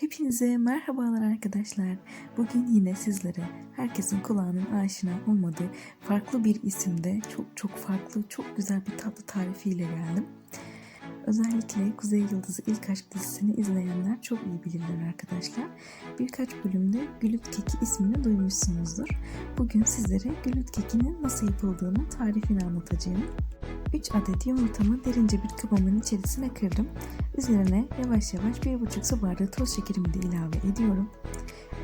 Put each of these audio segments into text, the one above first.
Hepinize merhabalar arkadaşlar. Bugün yine sizlere herkesin kulağının aşina olmadığı farklı bir isimde çok çok farklı, çok güzel bir tatlı tarifiyle geldim. Özellikle Kuzey Yıldızı İlk Aşk dizisini izleyenler çok iyi bilirler arkadaşlar. Birkaç bölümde gülüt keki ismini duymuşsunuzdur. Bugün sizlere gülüt kekinin nasıl yapıldığını tarifini anlatacağım. 3 adet yumurtamı derince bir kabımın içerisine kırdım. Üzerine yavaş yavaş 1,5 su bardağı toz şekerimi de ilave ediyorum.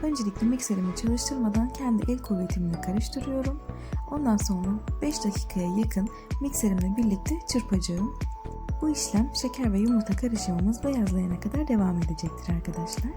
Öncelikle mikserimi çalıştırmadan kendi el kuvvetimle karıştırıyorum. Ondan sonra 5 dakikaya yakın mikserimle birlikte çırpacağım. Bu işlem şeker ve yumurta karışımımız beyazlayana kadar devam edecektir arkadaşlar.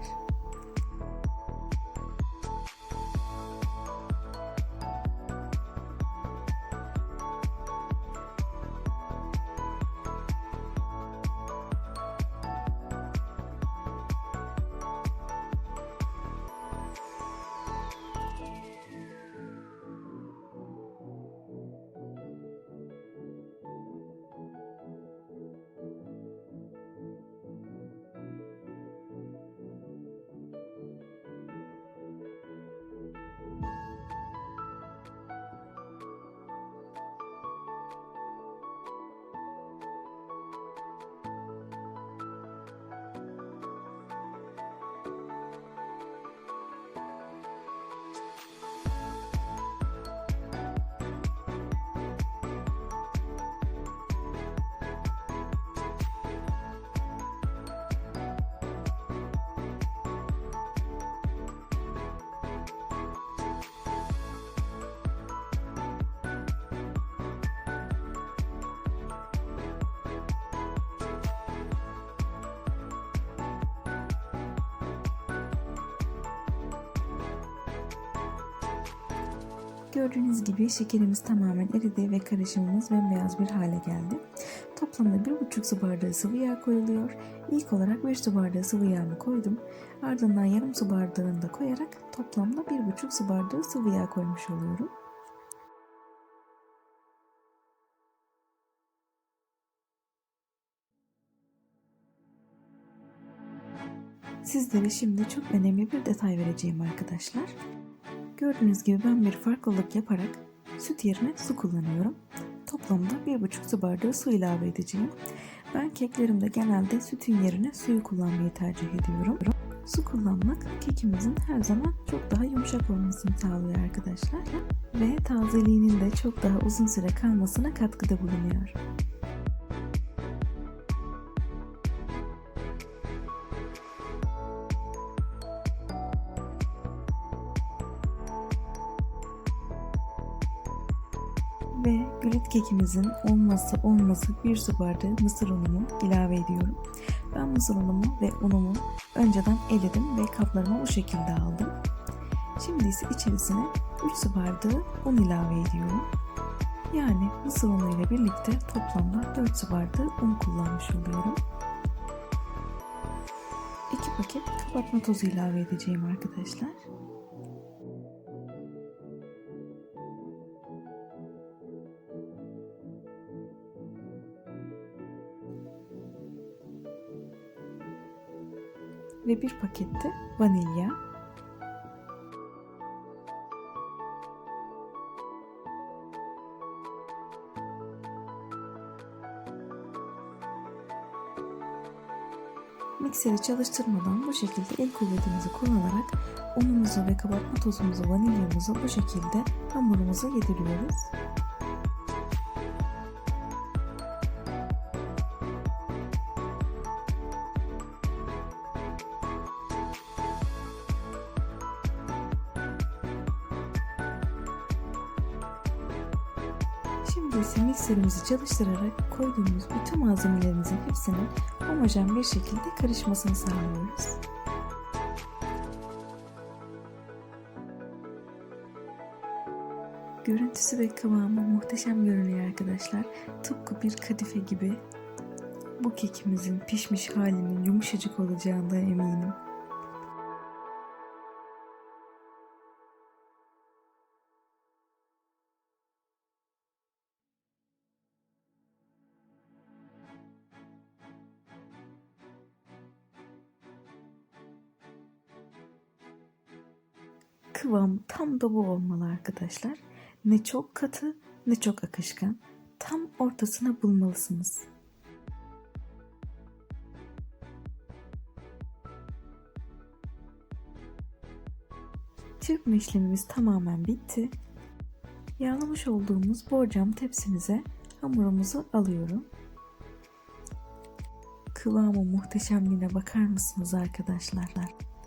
Gördüğünüz gibi şekerimiz tamamen eridi ve karışımımız bembeyaz bir hale geldi. Toplamda 1,5 su bardağı sıvı yağ koyuluyor. İlk olarak 1 su bardağı sıvı yağımı koydum. Ardından yarım su bardağını da koyarak toplamda 1,5 su bardağı sıvı yağ koymuş oluyorum. Sizlere şimdi çok önemli bir detay vereceğim arkadaşlar. Gördüğünüz gibi ben bir farklılık yaparak süt yerine su kullanıyorum. Toplamda 1,5 su bardağı su ilave edeceğim. Ben keklerimde genelde sütün yerine suyu kullanmayı tercih ediyorum. Su kullanmak kekimizin her zaman çok daha yumuşak olmasını sağlıyor arkadaşlar. Ve tazeliğinin de çok daha uzun süre kalmasına katkıda bulunuyor. Kekimizin olması olması bir su bardağı mısır unumu ilave ediyorum. Ben mısır unumu ve unumu önceden eledim ve kaplarıma bu şekilde aldım. Şimdi ise içerisine 3 su bardağı un ilave ediyorum. Yani mısır unu ile birlikte toplamda 4 su bardağı un kullanmış oluyorum. 2 paket kabartma tozu ilave edeceğim arkadaşlar. Ve bir pakette vanilya. Mikseri çalıştırmadan bu şekilde el kuvvetimizi kullanarak unumuzu ve kabartma tozumuzu, vanilyamızı bu şekilde hamurumuza yediriyoruz. Şimdi ise mikserimizi çalıştırarak koyduğumuz bütün malzemelerimizin hepsinin homojen bir şekilde karışmasını sağlıyoruz. Görüntüsü ve kıvamı muhteşem görünüyor arkadaşlar. Tıpkı bir kadife gibi. Bu kekimizin pişmiş halinin yumuşacık olacağından eminim. Kıvam tam da bu olmalı arkadaşlar. Ne çok katı ne çok akışkan. Tam ortasına bulmalısınız. Çırpma işlemimiz tamamen bitti. Yağlamış olduğumuz borcam tepsimize hamurumuzu alıyorum. Kıvamı muhteşemliğine bakar mısınız arkadaşlar?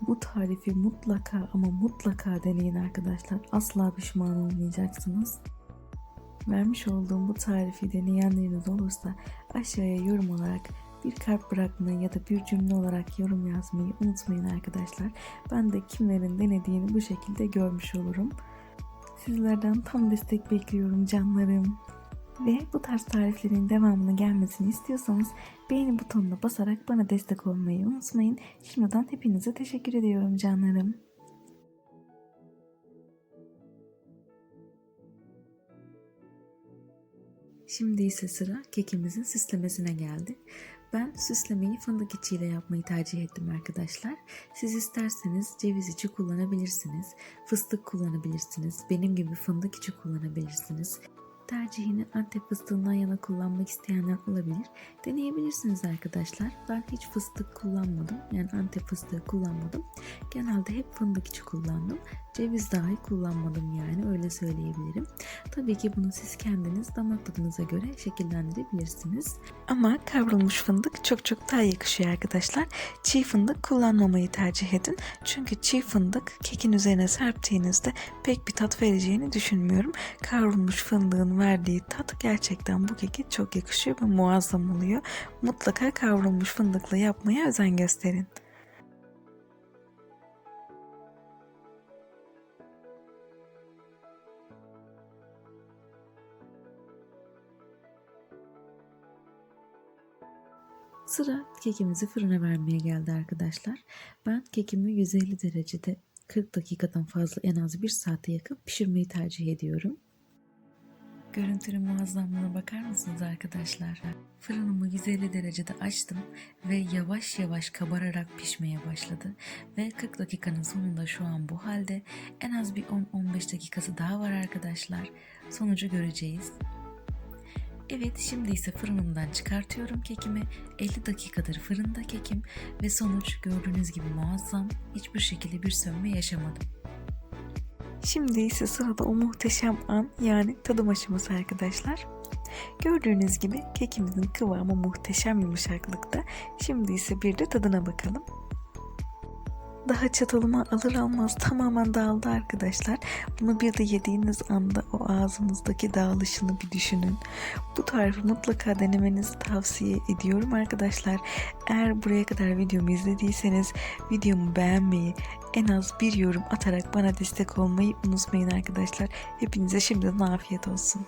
Bu tarifi mutlaka ama mutlaka deneyin arkadaşlar. Asla pişman olmayacaksınız. Vermiş olduğum bu tarifi deneyenleriniz olursa aşağıya yorum olarak bir kalp bırakmayı ya da bir cümle olarak yorum yazmayı unutmayın arkadaşlar. Ben de kimlerin denediğini bu şekilde görmüş olurum. Sizlerden tam destek bekliyorum canlarım. Ve bu tarz tariflerin devamını gelmesini istiyorsanız beğeni butonuna basarak bana destek olmayı unutmayın. Şimdiden hepinize teşekkür ediyorum canlarım. Şimdi ise sıra kekimizin süslemesine geldi. Ben süslemeyi fındık içiyle yapmayı tercih ettim arkadaşlar. Siz isterseniz ceviz içi kullanabilirsiniz, fıstık kullanabilirsiniz, benim gibi fındık içi kullanabilirsiniz. Tercihini Antep fıstığından yana kullanmak isteyenler olabilir. Deneyebilirsiniz arkadaşlar. Ben hiç fıstık kullanmadım. Yani Antep fıstığı kullanmadım. Genelde hep fındık içi kullandım. Ceviz dahi kullanmadım yani öyle söyleyebilirim. Tabii ki bunu siz kendiniz damak tadınıza göre şekillendirebilirsiniz. Ama kavrulmuş fındık çok çok daha yakışıyor arkadaşlar. Çiğ fındık kullanmamayı tercih edin. Çünkü çiğ fındık kekin üzerine serptiğinizde pek bir tat vereceğini düşünmüyorum. Kavrulmuş fındığın verdiği tat gerçekten bu keke çok yakışıyor ve muazzam oluyor. Mutlaka kavrulmuş fındıkla yapmaya özen gösterin. Sıra kekimizi fırına vermeye geldi arkadaşlar. Ben kekimi 150 derecede 40 dakikadan fazla en az 1 saate yakın pişirmeyi tercih ediyorum. Görüntünün muazzamlığına bakar mısınız arkadaşlar? Fırınımı 150 derecede açtım ve yavaş yavaş kabararak pişmeye başladı. Ve 40 dakikanın sonunda şu an bu halde. En az bir 10-15 dakikası daha var arkadaşlar. Sonucu göreceğiz. Evet şimdi ise fırınımdan çıkartıyorum kekimi. 50 dakikadır fırında kekim ve sonuç gördüğünüz gibi muazzam. Hiçbir şekilde bir sönme yaşamadım. Şimdi ise sırada o muhteşem an yani tadım aşaması arkadaşlar. Gördüğünüz gibi kekimizin kıvamı muhteşem yumuşaklıkta. Şimdi ise bir de tadına bakalım. Daha çatalıma alır almaz tamamen dağıldı arkadaşlar. Bunu bir de yediğiniz anda o ağzınızdaki dağılışını bir düşünün. Bu tarifi mutlaka denemenizi tavsiye ediyorum arkadaşlar. Eğer buraya kadar videomu izlediyseniz videomu beğenmeyi, en az bir yorum atarak bana destek olmayı unutmayın arkadaşlar. Hepinize şimdiden afiyet olsun.